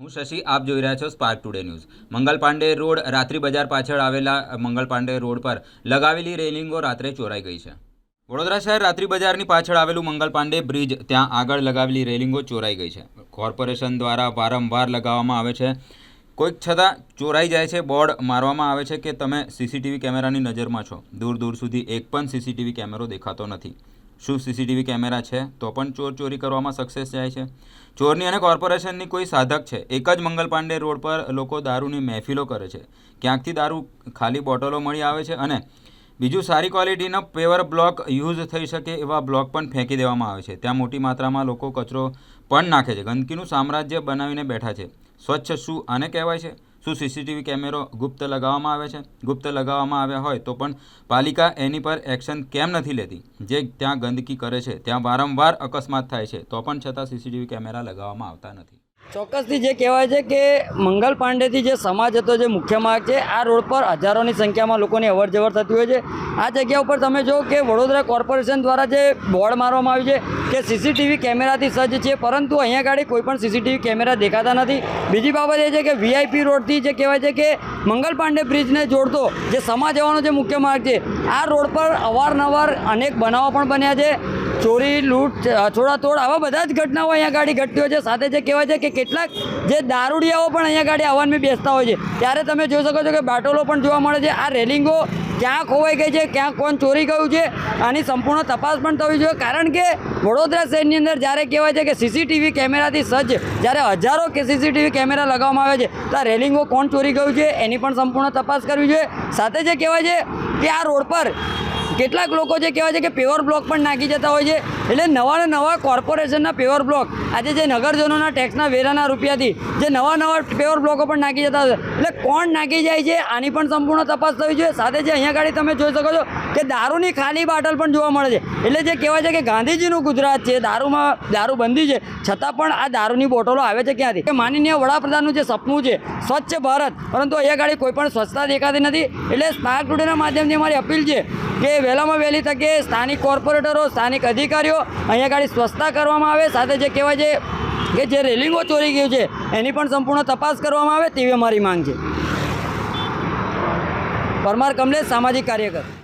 હું શશી, આપ જોઈ રહ્યા છો Spark Today News Mangal Pandey road, રાત્રિ બજાર પાછળ આવેલા મંગલ પાંડે રોડ પર લગાવેલી રેલિંગો રાત્રે ચોરાઈ ગઈ છે. વડોદરા શહેર રાત્રિ બજારની પાછળ આવેલું મંગલ પાંડે બ્રિજ, ત્યાં આગળ લગાવેલી રેલિંગો ચોરાઈ ગઈ છે. કોર્પોરેશન દ્વારા વારંવાર લગાવવામાં આવે છે. કોઈક છતાં ચોરાઈ જાય છે, બોર્ડ મારવામાં આવે છે કે તમે સીસીટીવી કેમેરાની નજરમાં છો. દૂર દૂર સુધી એક પણ સીસીટીવી કેમેરો દેખાતો નથી. શું સીસીટીવી કેમેરા છે, તો પણ ચોર ચોરી કરવામાં સક્સેસ જાય છે. ચોરની અને કોર્પોરેશનની કોઈ સાધક છે, એક જ મંગલ પાંડે રોડ પર લોકો દારૂની મહેફિલો કરે છે. ક્યાંકથી દારૂ ખાલી બોટલો મળી આવે છે અને બીજું સારી ક્વોલિટીનો પેવર બ્લોક યુઝ થઈ શકે એવા બ્લોક પણ ફેંકી દેવામાં આવે છે. ત્યાં મોટી માત્રામાં લોકો કચરો પણ નાખે છે. ગંદકીનું સામ્રાજ્ય બનાવીને બેઠા છે. સ્વચ્છ શું આને કહેવાય છે? શું સીસીટીવી કેમેરો ગુપ્ત લગાવવામાં આવે છે? ગુપ્ત લગાવવામાં આવ્યા હોય તો પણ પાલિકા એની પર એક્શન કેમ નથી લેતી? જે ત્યાં ગંદકી કરે છે, ત્યાં વારંવાર અકસ્માત થાય છે, તો પણ છતાં સીસીટીવી કેમેરા લગાવવામાં આવતા નથી. ચોક્કસથી જે કહેવાય છે કે મંગલ પાંડેથી જે સમાજ હતો, જે મુખ્ય માર્ગ છે, આ રોડ પર હજારોની સંખ્યામાં લોકોની અવર જવર થતી હોય છે. આ જગ્યા ઉપર તમે જો કે વડોદરા કોર્પોરેશન દ્વારા જે બોર્ડ મારવામાં આવ્યું છે કે સીસીટીવી કેમેરાથી સજ્જ છે, પરંતુ અહીંયા ગાડી કોઈ પણ સીસીટીવી કેમેરા દેખાતા નથી. બીજી બાબત એ છે કે વીઆઈપી રોડથી જે કહેવાય છે કે મંગલ પાંડે બ્રિજને જોડતો જે સમા જવાનો જે મુખ્ય માર્ગ છે, આ રોડ પર અવારનવાર અનેક બનાવો પણ બન્યા છે. ચોરી, લૂંટ છોડાતોડ, આવા બધા જ ઘટનાઓ અહીંયા ગાડી ઘટતી હોય છે. સાથે જે કહેવાય છે કે કેટલાક જે દારૂડિયાઓ પણ અહીંયા ગાડી આવવાનું બેસતા હોય છે. ત્યારે તમે જોઈ શકો છો કે બાટોલો પણ જોવા મળે છે. આ રેલિંગો ક્યાં ખોવાઈ ગઈ છે, ક્યાં કોણ ચોરી ગયું છે, આની સંપૂર્ણ તપાસ પણ થવી જોઈએ. કારણ કે વડોદરા શહેરની અંદર જ્યારે કહેવાય છે કે સીસીટીવી કેમેરાથી સજ્જ, જ્યારે હજારો કે સીસીટીવી કેમેરા લગાવવામાં આવે છે, તો આ રેલિંગો કોણ ચોરી ગયું છે, એની પણ સંપૂર્ણ તપાસ કરવી જોઈએ. સાથે જે કહેવાય છે કે આ રોડ પર કેટલાક લોકો જે કહેવાય છે કે પેવર બ્લોક પણ નાખી જતા હોય છે. એટલે નવા નવા કોર્પોરેશનના પેવર બ્લોક આજે જે નગરજનોના ટેક્સના વેરાના રૂપિયાથી જે નવા નવા પેવર બ્લોકો પણ નાખી જતા હોય એટલે કોણ નાખી જાય છે? આની પણ સંપૂર્ણ તપાસ થવી જોઈએ. સાથે જે અહીંયા ગાડી તમે જોઈ શકો છો કે દારૂની ખાલી બાટલ પણ જોવા મળે છે. એટલે જે કહેવાય છે કે ગાંધીજીનું ગુજરાત છે, દારૂમાં દારૂબંધી છે, છતાં પણ આ દારૂની બોટલો આવે છે ક્યાંથી? કે માનનીય વડાપ્રધાનનું જે સપનું છે, સ્વચ્છ ભારત, પરંતુ અહીંયા ગાડી કોઈ પણ સ્વચ્છતા દેખાતી નથી. એટલે સ્માર્ટ ટુડેના માધ્યમથી અમારી અપીલ છે કે વહેલામાં વહેલી તકે સ્થાનિક કોર્પોરેટરો, સ્થાનિક અધિકારીઓ અહીંયા ગાડી સ્વચ્છતા કરવામાં આવે. સાથે જે કહેવાય છે કે જે રેલિંગો ચોરી ગયું છે, એની પણ સંપૂર્ણ તપાસ કરવામાં આવે તેવી અમારી માંગ છે. પરમાર કમલેશ, સામાજિક કાર્યકર.